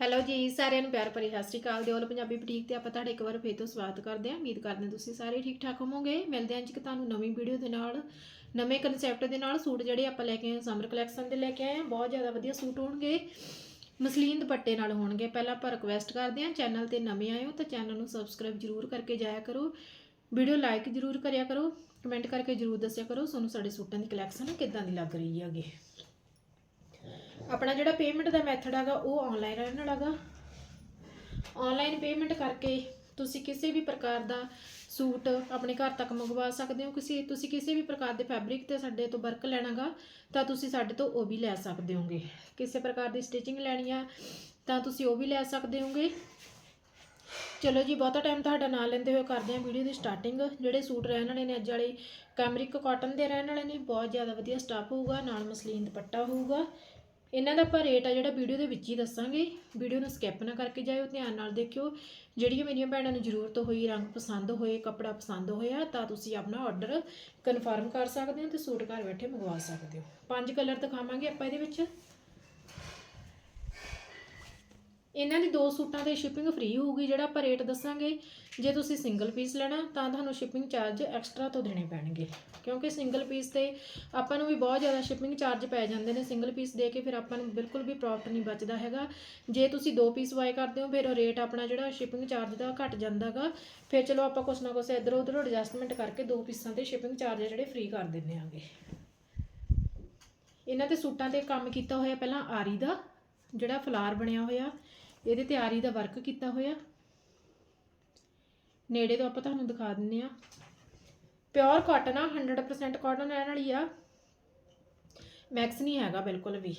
Hello ਜੀ, ਸਾਰਿਆਂ ਨੂੰ ਪਿਆਰ ਭਰੀ ਸਤਿ ਸ਼੍ਰੀ ਅਕਾਲ। ਦਿਓਲ ਪੰਜਾਬੀ ਬੁਟੀਕ ਤੇ ਆਪਾਂ ਤੁਹਾਡੇ ਇੱਕ ਵਾਰ ਫੇਰ ਤੋਂ ਸਵਾਗਤ ਕਰਦੇ ਹਾਂ। ਉਮੀਦ ਕਰਦੇ ਹਾਂ ਤੁਸੀਂ ਸਾਰੇ ਠੀਕ ਠਾਕ ਹੋਵੋਗੇ। ਮਿਲਦੇ ਹਾਂ ਜੀ ਕਿ ਤੁਹਾਨੂੰ ਨਵੀਂ ਵੀਡੀਓ ਦੇ ਨਾਲ। ਨਵੇਂ ਕਨਸੈਪਟ ਦੇ ਨਾਲ ਸੂਟ ਜਿਹੜੇ ਆਪਾਂ ਲੈ ਕੇ ਆਏ ਸਮਰ ਕਲੈਕਸ਼ਨ ਦੇ ਲੈ ਕੇ ਆਏ ਹਾਂ। ਬਹੁਤ ਜ਼ਿਆਦਾ ਵਧੀਆ ਸੂਟ ਹੋਣਗੇ। ਮਸਲੀਨ ਦੁਪੱਟੇ ਨਾਲ ਹੋਣਗੇ। ਪਹਿਲਾਂ ਆਪਾਂ ਰਿਕਵੈਸਟ ਕਰਦੇ ਹਾਂ ਚੈਨਲ ਤੇ ਨਵੇਂ ਆਏ ਹੋ ਤਾਂ ਚੈਨਲ ਨੂੰ ਸਬਸਕ੍ਰਾਈਬ ਜਰੂਰ ਕਰਕੇ ਜਾਇਆ ਕਰੋ। ਵੀਡੀਓ ਲਾਈਕ ਜਰੂਰ ਕਰਿਆ ਕਰੋ। ਕਮੈਂਟ ਕਰਕੇ ਜਰੂਰ ਦੱਸਿਆ ਕਰੋ, ਤੁਹਾਨੂੰ ਸਾਡੇ ਸੂਟਾਂ ਦੀ ਕਲੈਕਸ਼ਨ ਕਿੱਦਾਂ ਦੀ ਲੱਗ ਰਹੀ ਹੈਗੀ। ਆਪਣਾ ਜਿਹੜਾ ਪੇਮੈਂਟ ਦਾ ਮੈਥਡ ਹੈਗਾ, ਉਹ ਆਨਲਾਈਨ ਰਹਿਣ ਵਾਲਾ ਹੈਗਾ ਆਨਲਾਈਨ ਪੇਮੈਂਟ ਕਰਕੇ ਤੁਸੀਂ ਕਿਸੇ ਵੀ ਪ੍ਰਕਾਰ ਦਾ ਸੂਟ ਆਪਣੇ ਘਰ ਤੱਕ ਮੰਗਵਾ ਸਕਦੇ ਹੋ। ਕਿਸੇ, ਤੁਸੀਂ ਕਿਸੇ ਵੀ ਪ੍ਰਕਾਰ ਦੇ ਫੈਬਰਿਕ ਤੇ ਸਾਡੇ ਤੋਂ ਵਰਕ ਲੈਣਾਗਾ ਤਾਂ ਤੁਸੀਂ ਸਾਡੇ ਤੋਂ ਉਹ ਵੀ ਲੈ ਸਕਦੇ ਹੋਗੇ। ਕਿਸੇ ਪ੍ਰਕਾਰ ਦੀ ਸਟਿਚਿੰਗ ਲੈਣੀ ਆ, ਤਾਂ ਤੁਸੀਂ ਉਹ ਵੀ ਲੈ ਸਕਦੇ ਹੋਗੇ। ਚਲੋ ਜੀ, ਬਹੁਤਾ ਟਾਈਮ ਤੁਹਾਡਾ ਨਾਲ ਲੈਂਦੇ ਹੋਏ ਕਰਦੇ ਹਾਂ ਵੀਡੀਓ ਦੀ ਸਟਾਰਟਿੰਗ ਜਿਹੜੇ ਸੂਟ ਰਹਿਣ ਵਾਲੇ ਨੇ, ਅੱਜ ਵਾਲੇ ਕੈਮਰਿਕ ਕਾਟਨ ਦੇ ਰਹਿਣ ਵਾਲੇ ਨੇ, ਬਹੁਤ ਜ਼ਿਆਦਾ ਵਧੀਆ ਸਟਾਫ ਹੋਊਗਾ, ਨਾਲ ਮਸਲੀਨ ਦੁਪੱਟਾ ਹੋਊਗਾ। ਇਹਨਾਂ ਦਾ ਆਪਾਂ ਰੇਟ ਆ ਜਿਹੜਾ ਵੀਡੀਓ ਦੇ ਵਿੱਚ ਹੀ ਦੱਸਾਂਗੇ। ਵੀਡੀਓ ਨੂੰ ਸਕਿਪ ਨਾ ਕਰਕੇ ਜਾਇਓ, ਧਿਆਨ ਨਾਲ ਦੇਖਿਓ। ਜਿਹੜੀਆਂ ਮੇਰੀਆਂ ਭੈਣਾਂ ਨੂੰ ਜ਼ਰੂਰਤ ਹੋਈ, ਰੰਗ ਪਸੰਦ ਹੋਏ, ਕੱਪੜਾ ਪਸੰਦ ਹੋਇਆ, ਤਾਂ ਤੁਸੀਂ ਆਪਣਾ ਆਰਡਰ ਕਨਫਰਮ ਕਰ ਸਕਦੇ ਹੋ ਤੇ ਸੂਟ ਘਰ ਬੈਠੇ ਮੰਗਵਾ ਸਕਦੇ ਹੋ। ਪੰਜ ਕਲਰ ਦਿਖਾਵਾਂਗੇ ਆਪਾਂ ਇਹਦੇ ਵਿੱਚ। ਇਹਨਾਂ ਦੀ ਦੋ ਸੂਟਾਂ ਤੇ ਸ਼ਿਪਿੰਗ ਫ੍ਰੀ ਹੋਊਗੀ, ਜਿਹੜਾ ਆਪਾਂ ਰੇਟ ਦੱਸਾਂਗੇ। ਜੇ ਤੁਸੀਂ ਸਿੰਗਲ ਪੀਸ ਲੈਣਾ, ਤਾਂ ਤੁਹਾਨੂੰ ਸ਼ਿਪਿੰਗ ਚਾਰਜ ਐਕਸਟਰਾ ਤੋਂ ਦੇਣੇ ਪੈਣਗੇ। ਕਿਉਂਕਿ ਸਿੰਗਲ ਪੀਸ ਤੇ ਆਪਾਂ ਨੂੰ ਵੀ ਬਹੁਤ ਜ਼ਿਆਦਾ ਸ਼ਿਪਿੰਗ ਚਾਰਜ ਪੈ ਜਾਂਦੇ ਨੇ। ਸਿੰਗਲ ਪੀਸ ਦੇ ਕੇ ਫਿਰ ਆਪਾਂ ਨੂੰ ਬਿਲਕੁਲ ਵੀ ਪ੍ਰੋਫਿਟ ਨਹੀਂ ਬਚਦਾ ਹੈਗਾ। ਜੇ ਤੁਸੀਂ ਦੋ ਪੀਸ ਬਾਏ ਕਰਦੇ ਹੋ, ਫਿਰ ਰੇਟ ਆਪਣਾ ਜਿਹੜਾ ਸ਼ਿਪਿੰਗ ਚਾਰਜ ਦਾ ਘਟ ਜਾਂਦਾਗਾ। ਫਿਰ ਚਲੋ ਆਪਾਂ ਕੁਛ ਨਾ ਕੁਛ ਇੱਧਰ ਉੱਧਰ ਐਡਜਸਟਮੈਂਟ ਕਰਕੇ ਦੋ ਪੀਸਾਂ ਤੇ ਸ਼ਿਪਿੰਗ ਚਾਰਜ ਜਿਹੜੇ ਫ੍ਰੀ ਕਰ ਦਿੰਦੇ ਆਂਗੇ। ਇਹਨਾਂ ਤੇ ਸੂਟਾਂ ਤੇ ਕੰਮ ਕੀਤਾ ਹੋਇਆ ਪਹਿਲਾਂ ਆਰੀ ਦਾ, ਜਿਹੜਾ ਫਲਾਰ ਬਣਿਆ ਹੋਇਆ। ਇਹਦੇ ਤੇ ਆਰੀ ਦਾ ਵਰਕ ਕੀਤਾ ਹੋਇਆ। ਨੇੜੇ ਤੋਂ ਆਪਾਂ ਤੁਹਾਨੂੰ ਦਿਖਾ ਦਿੰਨੇ ਆ ਪਿਓਰ ਕਾਟਨ ਆ 100% ਕਾਟਨ ਰਹਿਣ ਵਾਲੀ ਆ। ਮੈਕਸ ਨਹੀਂ ਹੈਗਾ ਬਿਲਕੁਲ ਵੀ।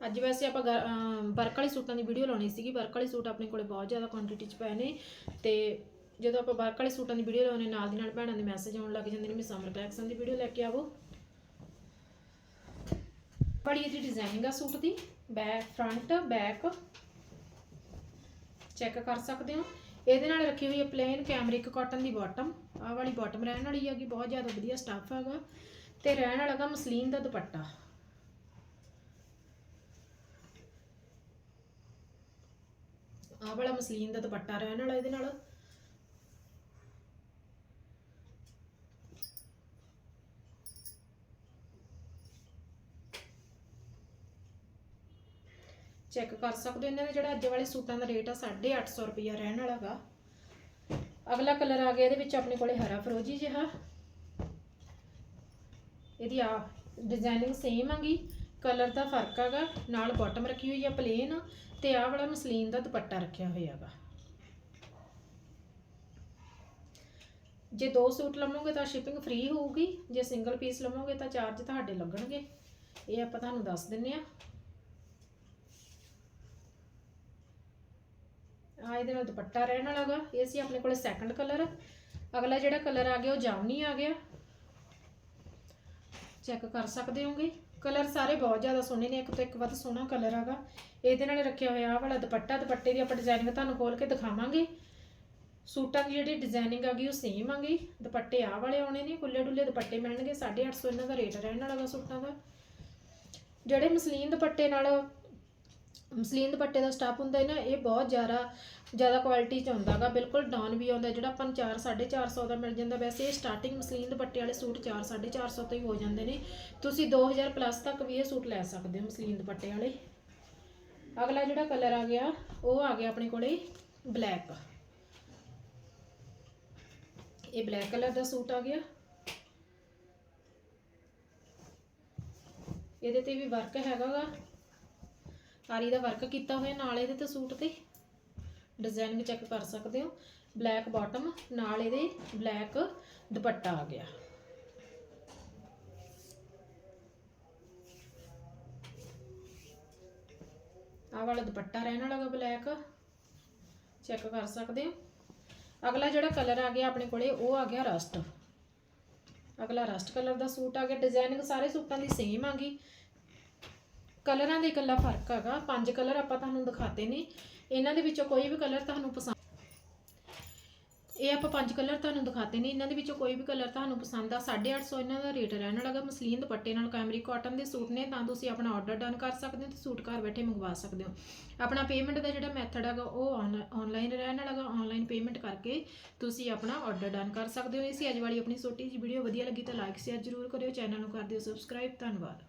ਅੱਜ ਵੈਸੇ ਆਪਾਂ ਵਰਕ ਵਾਲੇ ਸੂਟਾਂ ਦੀ ਵੀਡੀਓ ਲਾਉਣੀ ਸੀਗੀ। ਵਰਕ ਵਾਲੇ ਸੂਟ ਆਪਣੇ ਕੋਲੇ ਬਹੁਤ ਜ਼ਿਆਦਾ ਕੁਆਂਟੀਟੀ 'ਚ ਪਏ ਨੇ। ਤੇ ਜਦੋਂ ਆਪਾਂ ਵਰਕ ਵਾਲੇ ਸੂਟਾਂ ਦੀ ਵੀਡੀਓ ਲਾਉਣੇ ਨਾਲ ਦੀ ਨਾਲ ਭੈਣਾਂ ਦੇ ਮੈਸੇਜ ਆਉਣ ਲੱਗ ਜਾਂਦੇ ਨੇ ਵੀ ਸਮਰ ਕਲੈਕਸ਼ਨ ਦੀ ਵੀਡੀਓ ਲੈ ਕੇ ਆਵੋ। ਬੜੀ ਇਹਦੀ ਡਿਜ਼ਾਈਨਿੰਗ ਆ ਸੂਟ ਦੀ। ਬੈਕ ਫਰੰਟ ਬੈਕ ਚੈੱਕ ਕਰ ਸਕਦੇ ਹੋ। ਇਹਦੇ ਨਾਲ ਰੱਖੀ ਹੋਈ ਹੈ ਪਲੇਨ ਕੈਮਰਿਕ ਕਾਟਨ ਦੀ ਬਾਟਮ ਆਹ ਵਾਲੀ ਬਾਟਮ ਰਹਿਣ ਵਾਲੀ ਹੈਗੀ, ਬਹੁਤ ਜ਼ਿਆਦਾ ਵਧੀਆ ਸਟੱਫ ਹੈਗਾ। ਤੇ ਰਹਿਣ ਵਾਲਾ ਹੈਗਾ ਮਸਲੀਨ ਦਾ ਦੁਪੱਟਾ। ਆਹ ਵਾਲਾ ਮਸਲੀਨ ਦਾ ਦੁਪੱਟਾ ਰਹਿਣ ਵਾਲਾ ਇਹਦੇ ਨਾਲ। ਚੈੱਕ ਕਰ ਸਕਦੇ ਹੋ। ਇਹਨਾਂ ਦਾ ਜਿਹੜਾ ਅੱਜ ਵਾਲੇ ਸੂਟਾਂ ਦਾ ਰੇਟ ਆ 850 ਰੁਪਿਆ ਰਹਿਣ ਵਾਲਾਗਾ ਅਗਲਾ ਕਲਰ ਆ ਗਿਆ ਇਹਦੇ ਵਿੱਚ ਆਪਣੇ ਕੋਲੇ ਹਰਾ ਫਰੋਜੀ ਜਿਹਾ। ਇਹਦੀ ਆ ਡਿਜ਼ਾਈਨਿੰਗ ਸੇਮ ਆਗੀ ਕਲਰ ਦਾ ਫ਼ਰਕ ਹੈਗਾ ਨਾਲ ਬਾਟਮ ਰੱਖੀ ਹੋਈ ਆ ਪਲੇਨ ਤੇ ਆਹ ਵਾਲਾ ਮਸਲੀਨ ਦਾ ਦੁਪੱਟਾ ਰੱਖਿਆ ਹੋਇਆ ਹੈਗਾ ਜੇ ਦੋ ਸੂਟ ਲਵੋਗੇ ਤਾਂ ਸ਼ਿਪਿੰਗ ਫ੍ਰੀ ਹੋਊਗੀ, ਜੇ ਸਿੰਗਲ ਪੀਸ ਲਵੋਗੇ ਤਾਂ ਚਾਰਜ ਤੁਹਾਡੇ ਲੱਗਣਗੇ। ਇਹ ਆਪਾਂ ਤੁਹਾਨੂੰ ਦੱਸ ਦਿੰਨੇ ਆ। ਆ ਇਹਦੇ ਨਾਲ ਦੁਪੱਟਾ ਰਹਿਣ ਵਾਲਾਗਾ ਇਹ ਸੀ ਆਪਣੇ ਕੋਲ ਸੈਕੰਡ ਕਲਰ ਅਗਲਾ ਜਿਹੜਾ ਕਲਰ ਆ ਗਿਆ, ਉਹ ਜਾਮਨੀ ਆ ਗਿਆ। ਚੈੱਕ ਕਰ ਸਕਦੇ ਹੋਗੇ? ਕਲਰ ਸਾਰੇ ਬਹੁਤ ਜ਼ਿਆਦਾ ਸੋਹਣੇ ਨੇ। ਇੱਕ ਤੋਂ ਇੱਕ ਵੱਧ ਸੋਹਣਾ ਕਲਰ ਹੈਗਾ ਇਹਦੇ ਨਾਲ ਰੱਖਿਆ ਹੋਇਆ ਆਹ ਵਾਲਾ ਦੁਪੱਟਾ। ਦੁਪੱਟੇ ਦੀ ਆਪਾਂ ਡਿਜ਼ਾਈਨਿੰਗ ਤੁਹਾਨੂੰ ਖੋਲ ਕੇ ਦਿਖਾਵਾਂਗੇ। ਸੂਟਾਂ ਦੀ ਜਿਹੜੀ ਡਿਜ਼ਾਈਨਿੰਗ ਆਗੀ ਉਹ ਸੇਮ ਆਗੀ ਦੁਪੱਟੇ ਆਹ ਵਾਲੇ ਆਉਣੇ ਨੇ। ਕੁੱਲੇ ਡੁੱਲੇ ਦੁਪੱਟੇ ਮਿਲਣਗੇ। 850 ਇਹਨਾਂ ਦਾ ਰੇਟ ਰਹਿਣ ਵਾਲਾ ਗਾ ਸੂਟਾਂ ਦਾ। ਜਿਹੜੇ ਮਸਲੀਨ ਦੁਪੱਟੇ ਨਾਲ ਮਸਲੀਨ ਦੁਪੱਟੇ ਦਾ ਸਟਾਫ ਹੁੰਦਾ ਹੈ ਨਾ, ਇਹ ਬਹੁਤ ਜ਼ਿਆਦਾ ਜ਼ਿਆਦਾ ਕੁਆਲਿਟੀ ਚ ਆਉਂਦਾਗਾ ਬਿਲਕੁਲ ਡਾਊਨ ਵੀ ਆਉਂਦਾ ਜਿਹੜਾ ਆਪਾਂ ਨੂੰ 4 450 ਦਾ ਮਿਲ ਜਾਂਦਾ, ਵੈਸੇ ਇਹ ਸਟਾਰਟਿੰਗ ਮਸਲੀਨ ਦੁਪੱਟੇ ਵਾਲੇ ਸੂਟ 4 450 ਤੋਂ ਹੀ ਹੋ ਜਾਂਦੇ ਨੇ। ਤੁਸੀਂ 2000 ਪਲੱਸ ਤੱਕ ਵੀ ਇਹ ਸੂਟ ਲੈ ਸਕਦੇ ਹੋ ਮਸਲੀਨ ਦੁਪੱਟੇ ਵਾਲੇ। ਅਗਲਾ ਜਿਹੜਾ ਕਲਰ ਆ ਗਿਆ, ਉਹ ਆ ਗਿਆ ਆਪਣੇ ਕੋਲੇ ਬਲੈਕ ਇਹ ਬਲੈਕ ਕਲਰ ਦਾ ਸੂਟ ਆ ਗਿਆ। ਇਹਦੇ ਤੇ ਵੀ ਵਰਕ ਹੈਗਾਗਾ ਆਰੀ ਦਾ ਵਰਕ ਕੀਤਾ ਹੋਇਆ ਨਾਲ ਇਹਦੇ ਤੇ ਸੂਟ ਤੇ ਡਿਜ਼ਾਈਨਿੰਗ ਚੈੱਕ ਕਰ ਸਕਦੇ ਹੋ। ਬਲੈਕ ਬਾਟਮ ਨਾਲ ਇਹਦੇ ਬਲੈਕ ਦੁਪੱਟਾ ਆ ਗਿਆ। ਆਹ ਵਾਲਾ ਦੁਪੱਟਾ ਰਹਿਣ ਵਾਲਾ ਬਲੈਕ ਚੈੱਕ ਕਰ ਸਕਦੇ ਹੋ। ਅਗਲਾ ਜਿਹੜਾ ਕਲਰ ਆ ਗਿਆ ਆਪਣੇ ਕੋਲੇ, ਉਹ ਆ ਗਿਆ ਰਸਟ ਅਗਲਾ ਰਸਟ ਕਲਰ ਦਾ ਸੂਟ ਆ ਗਿਆ। ਡਿਜ਼ਾਈਨਿੰਗ ਸਾਰੇ ਸੂਟਾਂ ਦੀ ਸੇਮ ਆ ਗਈ। ਕਲਰਾਂ ਦੇ ਇਕੱਲਾ ਫ਼ਰਕ ਹੈਗਾ। ਪੰਜ ਕਲਰ ਆਪਾਂ ਤੁਹਾਨੂੰ ਦਿਖਾਤੇ ਨੇ। ਇਹਨਾਂ ਦੇ ਵਿੱਚੋਂ ਕੋਈ ਵੀ ਕਲਰ ਤੁਹਾਨੂੰ ਪਸੰਦ ਇਹ ਆਪਾਂ ਪੰਜ ਕਲਰ ਤੁਹਾਨੂੰ ਦਿਖਾਤੇ ਨੇ। ਇਹਨਾਂ ਦੇ ਵਿੱਚੋਂ ਕੋਈ ਵੀ ਕਲਰ ਤੁਹਾਨੂੰ ਪਸੰਦ ਆ। 850 ਇਹਨਾਂ ਦਾ ਰੇਟ ਰਹਿਣ ਵਾਲਾ ਗਾ ਮਸਲੀਨ ਦੁਪੱਟੇ ਨਾਲ ਕੈਮਰੀ ਕਾਟਨ ਦੇ ਸੂਟ ਨੇ। ਤਾਂ ਤੁਸੀਂ ਆਪਣਾ ਆਰਡਰ ਡਨ ਕਰ ਸਕਦੇ ਹੋ ਤੇ ਸੂਟ ਘਰ ਬੈਠੇ ਮੰਗਵਾ ਸਕਦੇ ਹੋ। ਆਪਣਾ ਪੇਮੈਂਟ ਦਾ ਜਿਹੜਾ ਮੈਥਡ ਹੈਗਾ, ਉਹ ਆਨਲਾਈਨ ਰਹਿਣ ਵਾਲਾ ਗਾ ਆਨਲਾਈਨ ਪੇਮੈਂਟ ਕਰਕੇ ਤੁਸੀਂ ਆਪਣਾ ਆਰਡਰ ਡਨ ਕਰ ਸਕਦੇ ਹੋ। ਇਹ ਸੀ ਅੱਜ ਵਾਲੀ ਆਪਣੀ ਛੋਟੀ ਜਿਹੀ ਵੀਡੀਓ ਵਧੀਆ ਲੱਗੀ ਤਾਂ ਲਾਈਕ ਸ਼ੇਅਰ ਜ਼ਰੂਰ ਕਰਿਓ। ਚੈਨਲ ਨੂੰ ਕਰ ਦਿਓ ਸਬਸਕ੍ਰਾਈਬ ਧੰਨਵਾਦ।